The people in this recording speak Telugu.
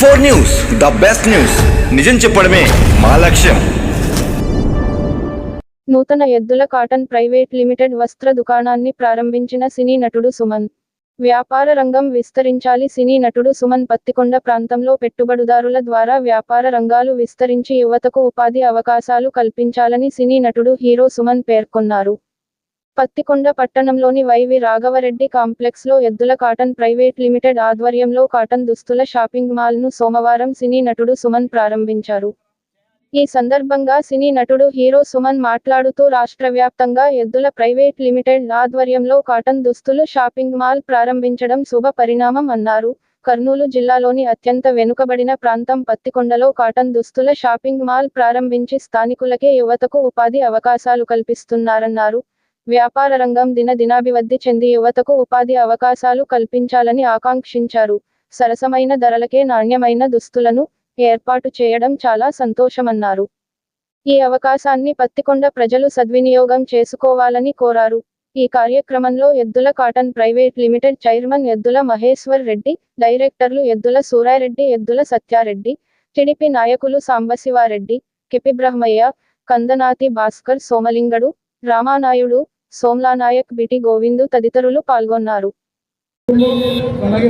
Four news the best news. నిజం చెప్పడమే మా లక్ష్యం. నూతన ఎద్దుల కాటన్ ప్రైవేట్ లిమిటెడ్ వస్త్ర దుకాణాన్ని ప్రారంభించిన సినీ నటుడు సుమన్. వ్యాపార రంగం విస్తరించాలి సినీ నటుడు సుమన్ పత్తికొండ ప్రాంతంలో పెట్టుబడిదారుల ద్వారా వ్యాపార రంగాలు విస్తరించి యువతకు ఉపాధి అవకాశాలు కల్పించాలని సినీ నటుడు హీరో సుమన్ పేర్కొన్నారు. పత్తికొండ పట్టణంలోని వైవి రాఘవరెడ్డి కాంప్లెక్స్లో ఎద్దుల కాటన్ ప్రైవేట్ లిమిటెడ్ ఆధ్వర్యంలో కాటన్ దుస్తుల షాపింగ్ మాల్ను సోమవారం సినీ నటుడు సుమన్ ప్రారంభించారు. ఈ సందర్భంగా సినీ నటుడు హీరో సుమన్ మాట్లాడుతూ రాష్ట్ర వ్యాప్తంగా ఎద్దుల ప్రైవేట్ లిమిటెడ్ ఆధ్వర్యంలో కాటన్ దుస్తులు షాపింగ్ మాల్ ప్రారంభించడం శుభ పరిణామం అన్నారు. కర్నూలు జిల్లాలోని అత్యంత వెనుకబడిన ప్రాంతం పత్తికొండలో కాటన్ దుస్తుల షాపింగ్ మాల్ ప్రారంభించి స్థానికులకే యువతకు ఉపాధి అవకాశాలు కల్పిస్తున్నారన్నారు. వ్యాపార రంగం దినదినాభివృద్ధి చెంది యువతకు ఉపాధి అవకాశాలు కల్పించాలని ఆకాంక్షించారు. సరసమైన ధరలకే నాణ్యమైన దుస్తులను ఏర్పాటు చేయడం చాలా సంతోషమన్నారు. ఈ అవకాశాన్ని పత్తికొండ ప్రజలు సద్వినియోగం చేసుకోవాలని కోరారు. ఈ కార్యక్రమంలో ఎద్దుల కాటన్ ప్రైవేట్ లిమిటెడ్ చైర్మన్ ఎద్దుల మహేశ్వర్ రెడ్డి డైరెక్టర్లు ఎద్దుల సూరారెడ్డి ఎద్దుల సత్యారెడ్డి టిడిపి నాయకులు సాంబశివారెడ్డి కిపిబ్రహ్మయ్య కందనాతి భాస్కర్ సోమలింగడు రామానాయుడు సోమ్లానాయక్ బిటి గోవిందు తదితరులు పాల్గొన్నారు. అలాగే